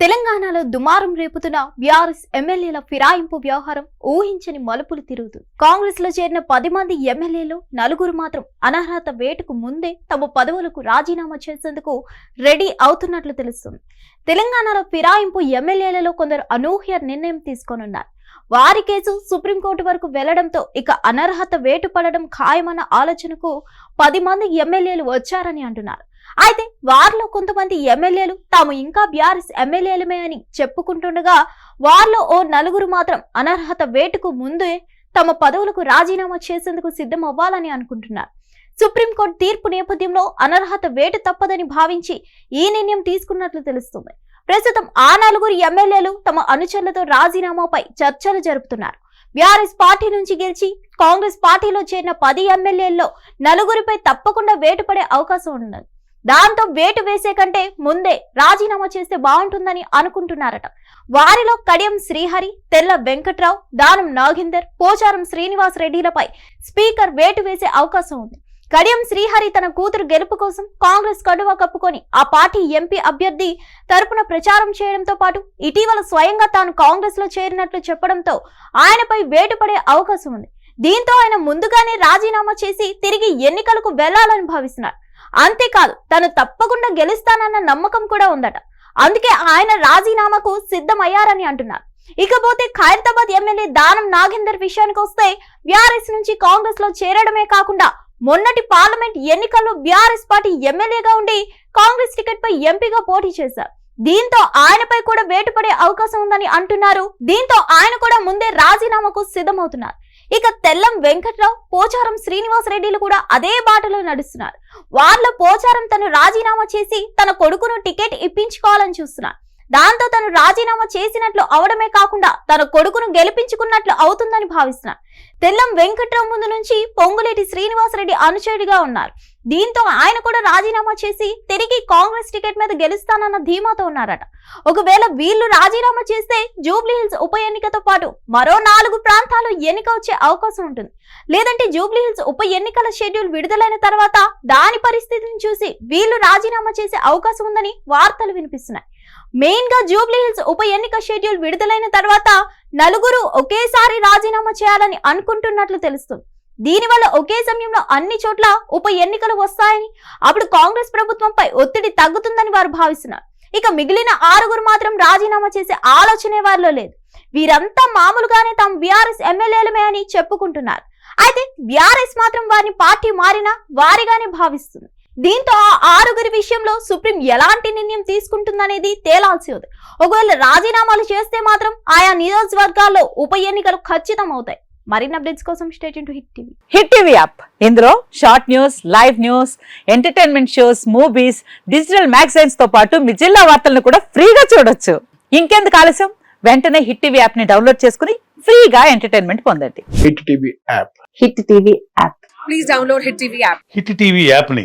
తెలంగాణలో దుమారం రేపుతున్న బీఆర్ఎస్ ఎమ్మెల్యేల ఫిరాయింపు వ్యవహారం ఊహించని మలుపులు తిరుగుతూ కాంగ్రెస్లో చేరిన పది మంది ఎమ్మెల్యేలు నలుగురు మాత్రం అనర్హత వేటుకు ముందే తమ పదవులకు రాజీనామా చేసేందుకు రెడీ అవుతున్నట్లు తెలుస్తుంది. తెలంగాణలో ఫిరాయింపు ఎమ్మెల్యేలలో కొందరు అనూహ్య నిర్ణయం తీసుకోనున్నారు. వారి కేసు సుప్రీంకోర్టు వరకు వెళ్ళడంతో ఇక అనర్హత వేటు పడడం ఖాయమన్న ఆలోచనకు పది మంది ఎమ్మెల్యేలు వచ్చారని అంటున్నారు. అయితే వారిలో కొంతమంది ఎమ్మెల్యేలు తాము ఇంకా బీఆర్ఎస్ ఎమ్మెల్యేలమే అని చెప్పుకుంటుండగా వారిలో ఓ నలుగురు మాత్రం అనర్హత వేటుకు ముందే తమ పదవులకు రాజీనామా చేసేందుకు సిద్ధం అవ్వాలని అనుకుంటున్నారు. సుప్రీంకోర్టు తీర్పు నేపథ్యంలో అనర్హత వేటు తప్పదని భావించి ఈ నిర్ణయం తీసుకున్నట్లు తెలుస్తుంది. ప్రస్తుతం ఆ నలుగురు ఎమ్మెల్యేలు తమ అనుచరులతో రాజీనామాపై చర్చలు జరుపుతున్నారు. బీఆర్ఎస్ పార్టీ నుంచి గెలిచి కాంగ్రెస్ పార్టీలో చేరిన పది ఎమ్మెల్యేల్లో నలుగురిపై తప్పకుండా వేటుపడే అవకాశం ఉన్నది. దాంతో వేటు వేసే కంటే ముందే రాజీనామా చేస్తే బాగుంటుందని అనుకుంటున్నారట. వారిలో కడియం శ్రీహరి తెల్ల వెంకట్రావు దానం నాగేందర్ పోచారం శ్రీనివాస్ రెడ్డిలపై స్పీకర్ వేటు వేసే అవకాశం ఉంది. కడియం శ్రీహరి తన కూతురు గెలుపు కోసం కాంగ్రెస్ కడువ కప్పుకొని ఆ పార్టీ ఎంపీ అభ్యర్థి తరపున ప్రచారం చేయడంతో పాటు ఇటీవల స్వయంగా తాను కాంగ్రెస్లో చేరినట్లు చెప్పడంతో ఆయనపై వేటుపడే అవకాశం ఉంది. దీంతో ఆయన ముందుగానే రాజీనామా చేసి తిరిగి ఎన్నికలకు వెళ్ళాలని భావిస్తున్నారు. అంతేకాదు తను తప్పకుండా గెలుస్తానన్న నమ్మకం కూడా ఉందట. అందుకే ఆయన రాజీనామాకు సిద్ధమయ్యారని అంటున్నారు. ఇకపోతే ఖైరతాబాద్ ఎమ్మెల్యే దానం నాగేందర్ విషయానికి వస్తే బీఆర్ఎస్ నుంచి కాంగ్రెస్లో చేరడమే కాకుండా మొన్నటి పార్లమెంట్ ఎన్నికల్లో బీఆర్ఎస్ పార్టీ ఎమ్మెల్యేగా ఉండి కాంగ్రెస్ టికెట్ పై ఎంపీగా పోటీ చేశారు. దీంతో ఆయనపై కూడా వేటుపడే అవకాశం ఉందని అంటున్నారు. దీంతో ఆయన కూడా ముందే రాజీనామాకు సిద్ధమవుతున్నారు. ఇక తెల్లం వెంకట్రావు పోచారం శ్రీనివాస్ రెడ్డిలు కూడా అదే బాటలో నడుస్తున్నారు. వాళ్ళ పోచారం తను రాజీనామా చేసి తన కొడుకును టికెట్ ఇప్పించుకోవాలని చూస్తున్నారు. దాంతో తను రాజీనామా చేసినట్లు అవడమే కాకుండా తన కొడుకును గెలిపించుకున్నట్లు అవుతుందని భావిస్తున్నారు. తెల్లం వెంకట్రావు ముందు నుంచి పొంగులేటి శ్రీనివాసరెడ్డి అనుచరుడిగా ఉన్నారు. దీంతో ఆయన కూడా రాజీనామా చేసి తిరిగి కాంగ్రెస్ టికెట్ మీద గెలుస్తానన్న ధీమాతో ఉన్నారట. ఒకవేళ వీళ్ళు రాజీనామా చేస్తే జూబ్లీహిల్స్ ఉప ఎన్నికతో పాటు మరో నాలుగు ప్రాంతాలు ఎన్నిక వచ్చే అవకాశం ఉంటుంది. లేదంటే జూబ్లీహిల్స్ ఉప ఎన్నికల షెడ్యూల్ విడుదలైన తర్వాత దాని పరిస్థితిని చూసి వీళ్ళు రాజీనామా చేసే అవకాశం ఉందని వార్తలు వినిపిస్తున్నాయి. మెయిన్గా జూబ్లీ హిల్స్ ఉప ఎన్నిక షెడ్యూల్ విడుదలైన తర్వాత నలుగురు ఒకేసారి రాజీనామా చేయాలని అనుకుంటున్నట్లు తెలుస్తుంది. దీనివల్ల ఒకే సమయంలో అన్ని చోట్ల ఉప ఎన్నికలు వస్తాయని అప్పుడు కాంగ్రెస్ ప్రభుత్వంపై ఒత్తిడి తగ్గుతుందని వారు భావిస్తున్నారు. ఇక మిగిలిన ఆరుగురు మాత్రం రాజీనామా చేసే ఆలోచనే వారిలో లేదు. వీరంతా మామూలుగానే తాము బీఆర్ఎస్ ఎమ్మెల్యేలమే అని చెప్పుకుంటున్నారు. అయితే బీఆర్ఎస్ మాత్రం వారిని పార్టీ మారినా వారిగానే భావిస్తుంది. దీంతో ఆ ఆరుగురి విషయంలో సుప్రీం ఎలాంటి నిర్ణయం తీసుకుంటుందనేది తేలాల్సి ఉంది. ఒకవేళ రాజీనామాలు చేస్తే మాత్రం ఆయా నియోజకవర్గాల్లో ఉప ఎన్నికలు ఖచ్చితం అవుతాయి మరిన్ని అప్డేట్స్ కోసం state to Hit TV Hit TV app ఇందులో short news live news entertainment shows movies digital మ్యాగజైన్స్తో పాటు మీ జిల్లా వార్తలను కూడా ఫ్రీగా చూడొచ్చు. ఇంకెందుకు ఆలస్యం? వెంటనే హిట్ టీవీ యాప్ని డౌన్లోడ్ చేసుకుని ఫ్రీగా ఎంటర్టైన్మెంట్ పొందండి. Hit TV app Hit TV app please download Hit TV app. Hit TV యాప్ని